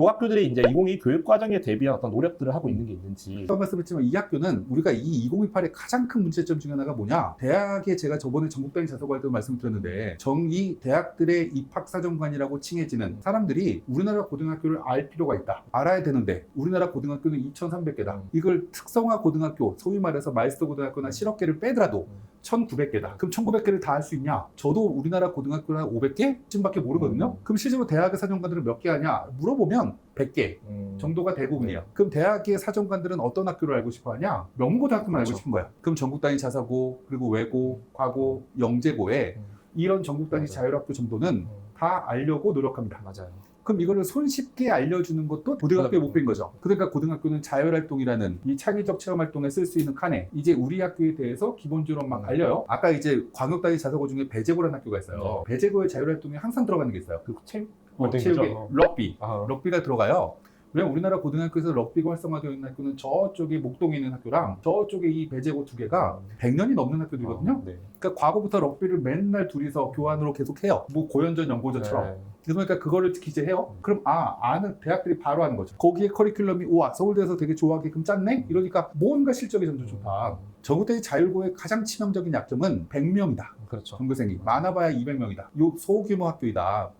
요 학교들이 이제 2022 교육 과정에 대비한 어떤 노력들을 하고 있는 게 있는지. 아까 말씀했지만 이 학교는 우리가 이 2028의 가장 큰 문제점 중에 하나가 뭐냐? 대학에 제가 저번에 전국단위 자소할 때 말씀드렸는데 정이 대학들의 입학 사정관이라고 칭해지는 사람들이 우리나라 고등학교를 알 필요가 있다. 알아야 되는데 우리나라 고등학교는 2,300개다. 이걸 특성화 고등학교 소위 말해서 마이스터 고등학교나 실업계를 빼더라도 1,900개다. 그럼 1,900개를 다 할 수 있냐? 저도 우리나라 고등학교는 한 500개쯤밖에 모르거든요. 그럼 실제로 대학의 사정관들은 몇 개 하냐? 물어보면 100개 음. 정도가 대부분이에요. 그럼 대학의 사정관들은 어떤 학교를 알고 싶어 하냐? 명문고등학교만 알고 그렇죠. 싶은 거야. 그럼 전국 단위 자사고, 그리고 외고, 과고, 영재고에 음. 이런 전국 단위. 자율학교 정도는 음. 다 알려고 노력합니다. 맞아요. 그럼 이거를 손쉽게 알려주는 것도 고등학교의 목표인 거죠. 그러니까 고등학교는 자율활동이라는 이 창의적 체험활동에 쓸 수 있는 칸에 이제 우리 학교에 대해서 기본적으로 막 음. 알려요. 아까 이제 광역단위 자사고 중에 배재고라는 학교가 있어요. 배재고의 자율활동에 항상 들어가는 게 있어요. 그 체육 어, 활동이죠. 체육에 어. 럭비. 아, 럭비가 들어가요. 왜냐면 우리나라 고등학교에서 럭비가 활성화되어 있는 학교는 저쪽에 목동에 있는 학교랑 저쪽에 이 배재고 두 개가 100년이 넘는 학교들이거든요. 어, 네. 그러니까 과거부터 럭비를 맨날 둘이서 교환으로 계속 해요. 뭐 고연전 연고전처럼. 네. 그러니까 그거를 특히 이제 해요. 그럼 아 아는 대학들이 바로 하는 거죠. 거기에 커리큘럼이 우와 서울대에서 되게 좋아하게끔 짰네. 이러니까 뭔가 실적이 점점 좋다. 전국대 자율고의 가장 치명적인 약점은 100명이다. 그렇죠. 전교생이 많아봐야 200명이다. 요 소규모 학교이다.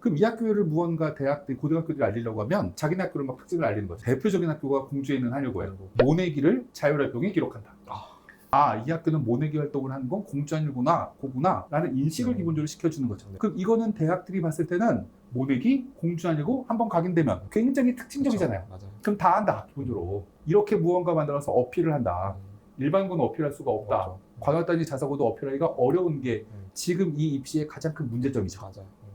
그럼 이 학교를 무언가 대학들, 고등학교들이 알리려고 하면 자기네 학교를 막 특징을 알리는 거죠. 대표적인 학교가 공주에 있는 한일고예요. 모내기를 자율활동에 기록한다. 아, 이 학교는 모내기 활동을 하는 건 공주 한일구나, 고구나, 라는 인식을 음. 기본적으로 시켜주는 거죠. 네. 그럼 이거는 대학들이 봤을 때는 모내기, 공주 한일고 한번 각인되면 굉장히 특징적이잖아요. 그렇죠. 맞아요. 그럼 다 한다, 기본적으로. 이렇게 무언가 만들어서 어필을 한다. 일반고는 어필할 수가 없다. 맞죠. 광역단위 자사고도 어필하기가 어려운 게 음. 지금 이 입시의 가장 큰 문제점이죠. 맞아요. 음.